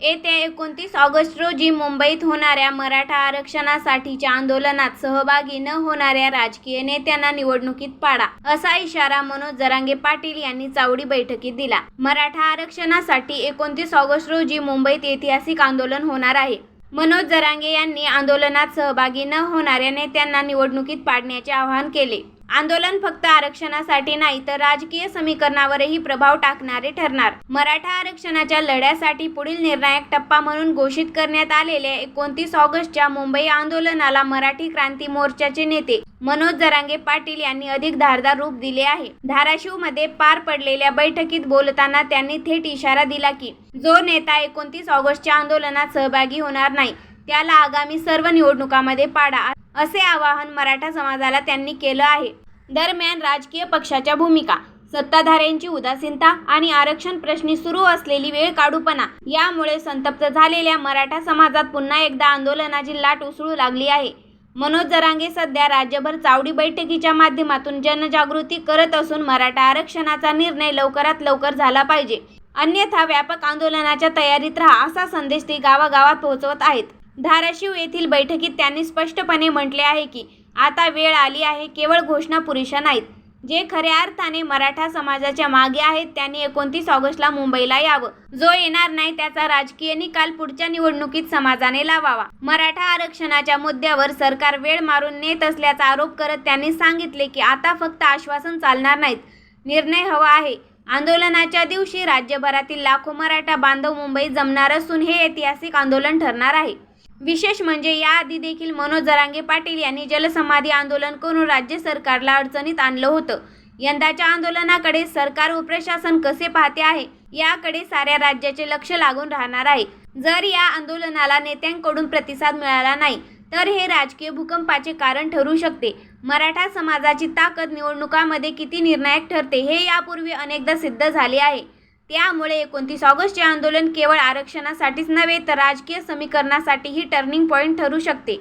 येत्या एकोणतीस ऑगस्ट रोजी मुंबईत होणाऱ्या मराठा आरक्षणासाठीच्या आंदोलनात सहभागी न होणाऱ्या राजकीय नेत्यांना निवडणुकीत पाडा असा इशारा मनोज जरांगे पाटील यांनी चावडी बैठकीत दिला. मराठा आरक्षणासाठी एकोणतीस ऑगस्ट रोजी मुंबईत ऐतिहासिक आंदोलन होणार आहे. मनोज जरांगे यांनी आंदोलनात सहभागी न होणाऱ्या नेत्यांना निवडणुकीत पाडण्याचे आवाहन केले. आंदोलन फक्त आरक्षणासाठी नाही तर राजकीय समीकरणावरही प्रभाव टाकणारे ठरणार. मराठा आरक्षणाच्या लढ्यासाठी पुढील निर्णायक टप्पा म्हणून घोषित करण्यात आलेल्या एकोणतीस ऑगस्टच्या मुंबई आंदोलनाला मराठी क्रांती मोर्चाचे नेते मनोज जरांगे पाटील यांनी अधिक धारदार रूप दिले आहे. धाराशिवमध्ये पार पडलेल्या बैठकीत बोलताना त्यांनी थेट इशारा दिला की जो नेता एकोणतीस ऑगस्टच्या आंदोलनात सहभागी होणार नाही त्याला आगामी सर्व निवडणुकांमध्ये पाडा. असे आवाहन मराठा समाजाला त्यांनी केलं आहे. दरम्यान राजकीय पक्षाच्या भूमिका सत्ताधाऱ्यांची उदासीनता आणि आरक्षण प्रश्नी सुरू असलेली वेळ काढूपणा यामुळे संतप्त झालेल्या मराठा समाजात पुन्हा एकदा आंदोलनाची लाट उसळू लागली आहे. मनोज जरांगे सध्या राज्यभर चावडी बैठकीच्या माध्यमातून जनजागृती करत असून मराठा आरक्षणाचा निर्णय लवकरात लवकर झाला पाहिजे. अन्यथा व्यापक आंदोलनाच्या तयारीत राहा असा संदेश ते गावागावात पोहोचवत आहेत. धाराशिव येथील बैठकीत त्यांनी स्पष्टपणे म्हटले आहे की आता वेळ आली आहे केवळ घोषणा पुरेशा नाहीत. जे खऱ्या अर्थाने मराठा समाजाच्या मागे आहेत त्यांनी एकोणतीस ऑगस्टला मुंबईला यावं. जो येणार नाही त्याचा राजकीय निकाल पुढच्या निवडणुकीत समाजाने लावावा. मराठा आरक्षणाच्या मुद्द्यावर सरकार वेळ मारून नेत असल्याचा आरोप करत त्यांनी सांगितले की आता फक्त आश्वासन चालणार नाहीत. निर्णय हवा आहे. आंदोलनाच्या दिवशी राज्यभरातील लाखो मराठा बांधव मुंबईत जमणार असून हे ऐतिहासिक आंदोलन ठरणार आहे. विशेष म्हणजे याआधी देखील मनोज जरांगे पाटील यांनी जलसमाधी आंदोलन करून राज्य सरकारला अडचणीत आणलं होतं. यंदाच्या आंदोलनाकडे सरकार व प्रशासन कसे पाहते आहे याकडे साऱ्या राज्याचे लक्ष लागून राहणार आहे. जर या आंदोलनाला नेत्यांकडून प्रतिसाद मिळाला नाही तर हे राजकीय भूकंपाचे कारण ठरू शकते. मराठा समाजाची ताकद निवडणुकामध्ये किती निर्णायक ठरते हे यापूर्वी अनेकदा सिद्ध झाले आहे. त्यामुळे एकोणतीस ऑगस्टचे आंदोलन केवळ आरक्षणासाठीच नव्हे तर राजकीय समीकरणासाठीही टर्निंग पॉईंट ठरू शकते.